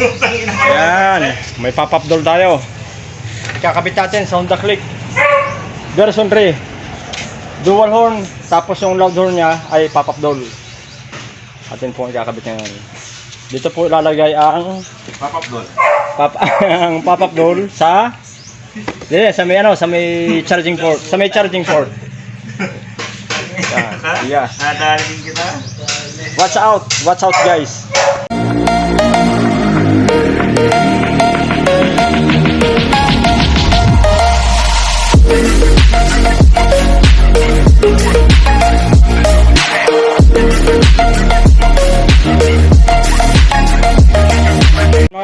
Yan. May pop-up door tayo. Kakabit natin sa Honda Click. Version 3. Dual horn. Tapos yung loud horn niya ay pop-up door. Atin po ikakabit ngayon. Dito po ilalagay ang Pop-up doon. pop ang pop-up door sa Yeah, sa may ano, sa may charging port, sa may charging port. Yan. Yeah. Nadalagin kita. Watch out, watch out guys.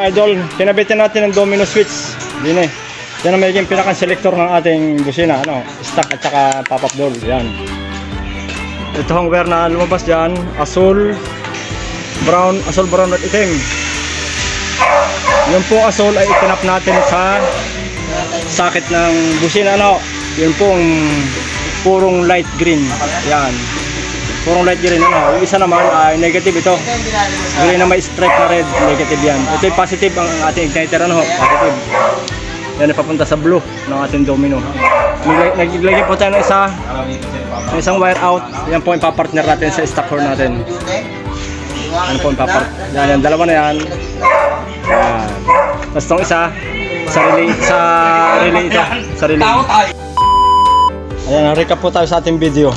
Idol, kinabitin natin ang domino switch. Din eh. Yan ang magiging pinakang selector ng ating busina, ano, stock at saka pop-up door. Yan. Ito ang wire na lumabas dyan, asul, brown, asul, brown at itim. Yung po asul ay itinap natin sa sakit ng busina, ano. Yun pong purong light green. Yan. Purong light green, ano. Yung isa naman ay negative ito. Green na may stripe na red, negative yan. Ito yung positive ang ating igniter, ano, positive. Yan ay papunta sa blue ng ating domino. Naglag- Naglagay po tayo ng isa, ng isang wire out. Yan po yung papartner natin sa stock horn natin. Yan po yung papart. Yan, yan, dalawa na yan. Yan. Tapos itong isa, sa relay, sa relay ito. Sa relay. Ayan, recap po tayo sa ating video.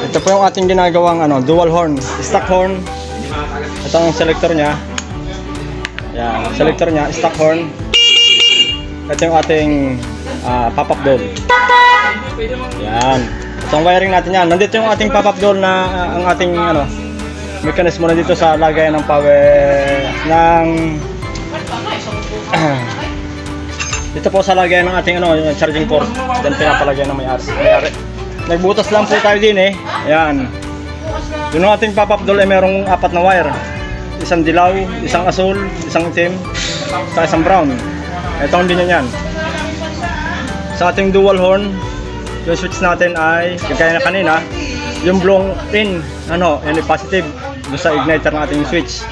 Ito po yung ating ginagawang ano, dual horn, stock horn. Ito ang selector niya. Yan, selector niya, stock horn. Ito yung ating ah, pop-up door. Yan. Ito ang wiring natin yan. Nandito yung ating pop-up door na ah, ang ating ano, mechanismo na dito sa lagayan ng power ng dito po sa lagayan ng ating ano, charging port. Diyan pinapalagay ng may-ari. may-ari. Nagbutas lang po tayo din eh. Ayan. Yung ating pop-up door ay merong apat na wire. Isang dilaw, isang asul, isang itim, sa isang brown. Ito ang din yan. Sa ating dual horn, yung switch natin ay, kagaya na kanina, yung blong in, ano, yun positive doon sa igniter ng ating switch.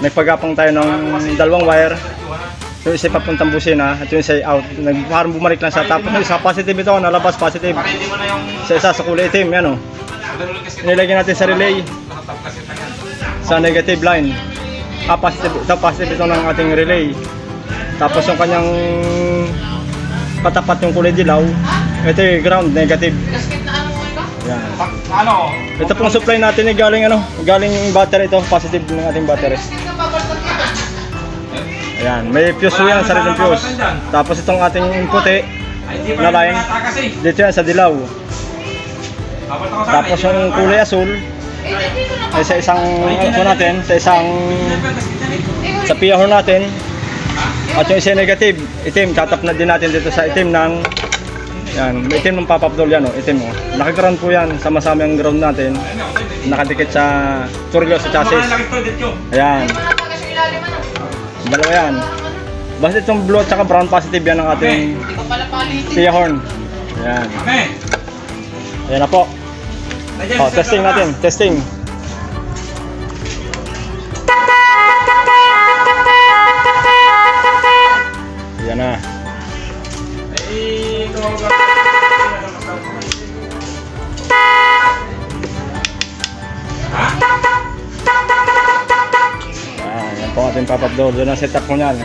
Nagpagapang tayo ng dalawang wire. Yung isa papuntang busina at yung isa out. Nag, parang bumalik lang sa tapos yung isa positive ito, nalabas positive. Sa isa sa kulay itim, yan o. Nilagyan natin sa relay sa negative line. Ah, positive, ito, positive ito ng ating relay. Tapos yung kanyang patapat yung kulay dilaw, ito yung ground, negative. Yan. Ano? Ito pong supply natin ay galing ano, galing battery ito, positive ng ating battery. Ayan, may fuse po yan, sariling fuse. Tapos itong ating puti na line, dito yan sa dilaw. Tapos yung kulay asul, ay sa isang ano natin, sa isang sa piyahon natin. At yung isa negative, itim, tatap na din natin dito sa itim ng yan, may itim ng pop-up doll yan, oh, itim oh. Nakaground po yan, sama-sama yung ground natin. Nakadikit sa turlo sa chassis. Ayan, dalawa yan. Basta itong blue at saka brown positive yan ang ating Tia horn. Ayan. Ayan na po. Oh, testing natin, testing. Ayan na. Ayan, yan ating pop-up door. Doon ang setup ko niyan.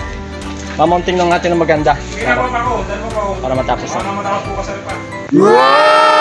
Mamounting lang natin ng maganda. Para, para matapos na. Para matapos po kasi pa.